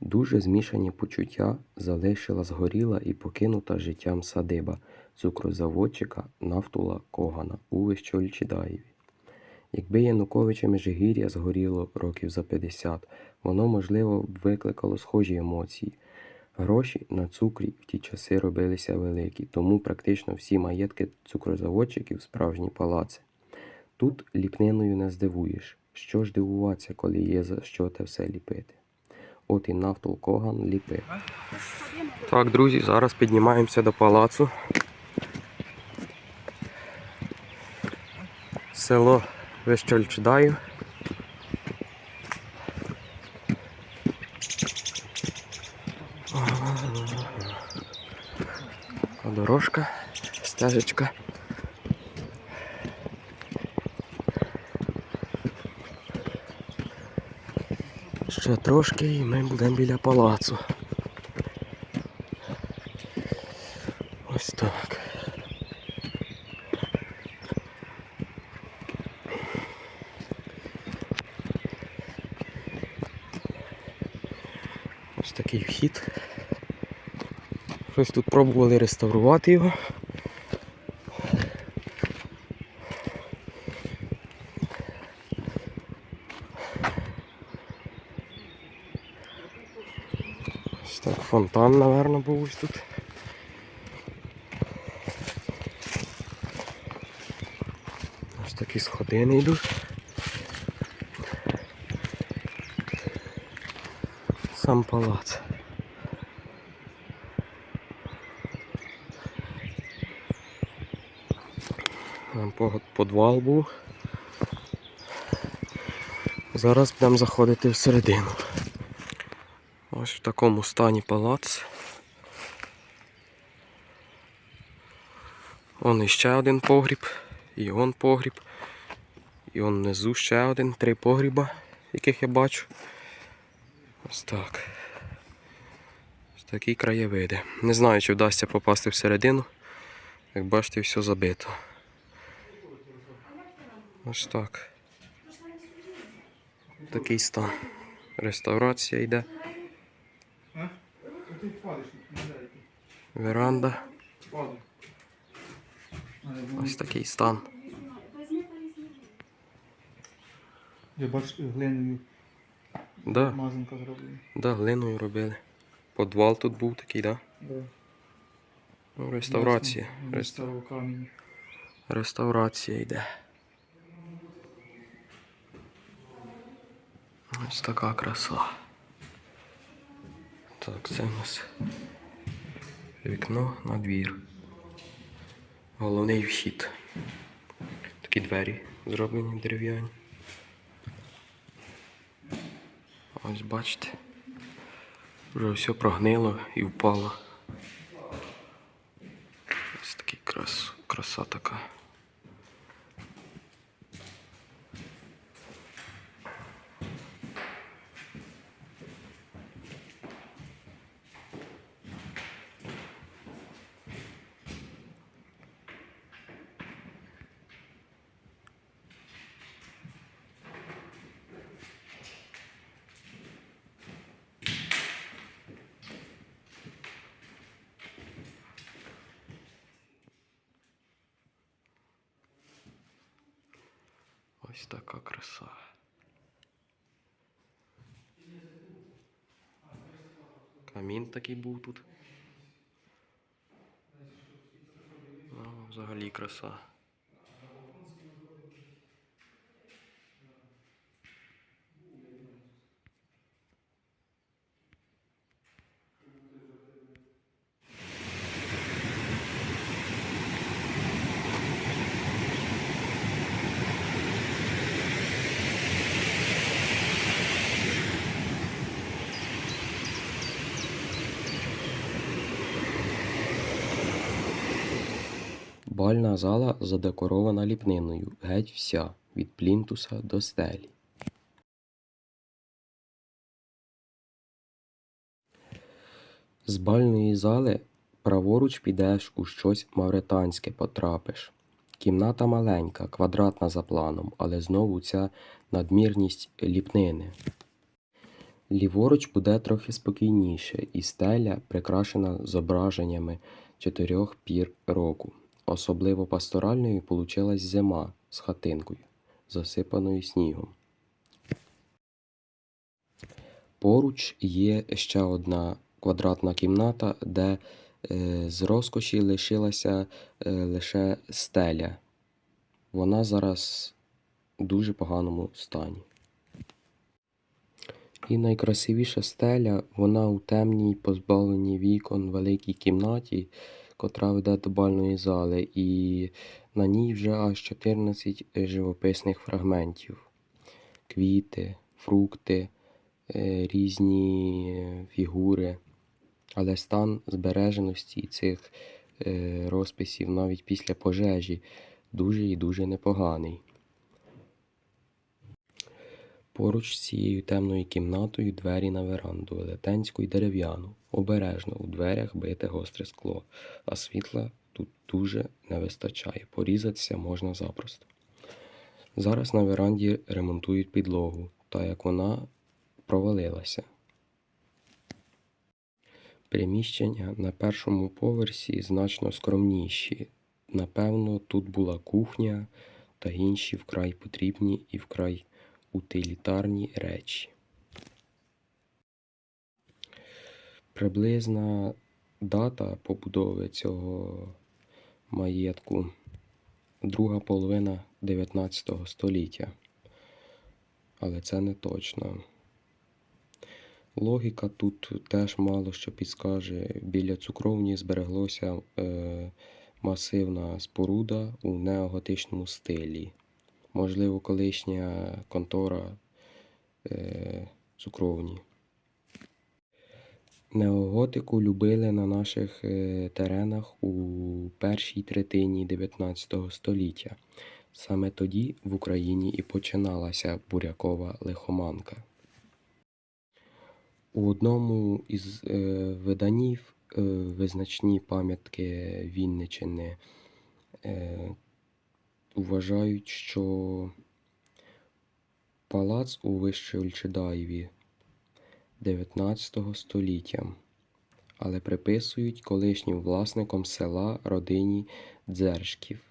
Дуже змішані почуття залишила згоріла і покинута життям садиба цукрозаводчика Нафтула Когана у Вищольчидаєві. Якби Януковича Межигір'я згоріло років за 50, воно, можливо, викликало схожі емоції. Гроші на цукрі в ті часи робилися великі, тому практично всі маєтки цукрозаводчиків справжні палаци. Тут ліпниною не здивуєш. Що ж дивуватися, коли є за що те все ліпити. От і Нафтул Коган ліпив. Так, друзі, зараз піднімаємося до палацу. Село Вищольчдаю. Така Дорожка, стежечка. Ще трошки і ми будемо біля палацу. Ось так. Ось такий вхід. Щось тут пробували реставрувати його. Ось так фонтан, напевно, був ось тут. Ось такі сходини йдуть. Сам палац. Там по- Подвал був. Зараз будемо заходити всередину. Ось в такому стані палац. Он іще один погріб, і он погріб, і он внизу ще один, три погріба, яких я бачу. Ось так. Ось такі краєвиди. Не знаю, чи вдасться попасти всередину. Як бачите, все забито. Ось так. Такий стан. Реставрація йде. Веранда. Ось такий стан. Я бачу глиною Да, мазанка зроблена. да, глиною робили. Подвал тут був такий, да? Да. Ну, реставрація. Ясно. Реста- камінь. Реставрація йде. Ось така краса. Так, це у нас вікно на двір. Головний вхід. Такі двері зроблені дерев'яні. Ось бачите. Вже все прогнило і впало. Ось такий крас, краса така. Ось така краса. Камін такий був тут. Ну, взагалі краса. Бальна зала задекорована ліпниною, геть вся, від плінтуса до стелі. З бальної зали праворуч підеш у щось мавританське потрапиш. Кімната маленька, квадратна за планом, але знову ця надмірність ліпнини. Ліворуч буде трохи спокійніше, і стеля прикрашена зображеннями чотирьох пір року. Особливо пасторальною получилась зима з хатинкою, засипаною снігом. Поруч є ще одна квадратна кімната, де е, з розкоші лишилася е, лише стеля. Вона зараз в дуже поганому стані. І найкрасивіша стеля, вона у темній, позбавленій вікон великій кімнаті, котра веде до бальної зали, і на ній вже аж 14 живописних фрагментів. Квіти, фрукти, е, різні фігури. Але стан збереженості цих е, розписів навіть після пожежі дуже і дуже непоганий. Поруч з цією темною кімнатою двері на веранду, велетенську й дерев'яну. Обережно у дверях бите гостре скло, а світла тут дуже не вистачає. Порізатися можна запросто. Зараз на веранді ремонтують підлогу, та як вона провалилася. Приміщення на першому поверсі значно скромніші. Напевно, тут була кухня та інші вкрай потрібні і вкрай утилітарні речі. Приблизна дата побудови цього маєтку друга половина 19 століття. Але це не точно. Логіка тут теж мало що підскаже. Біля цукровні збереглося е, масивна споруда у неоготичному стилі. Можливо, колишня контора е, цукровні. Неоготику любили на наших е, теренах у першій третині 19 століття. Саме тоді в Україні і починалася бурякова лихоманка. У одному із е, виданів е, визначні пам'ятки Вінничини е, вважають, що палац у Вищеольчедаєві 19 століття, але приписують колишнім власникам села родині Дзержків.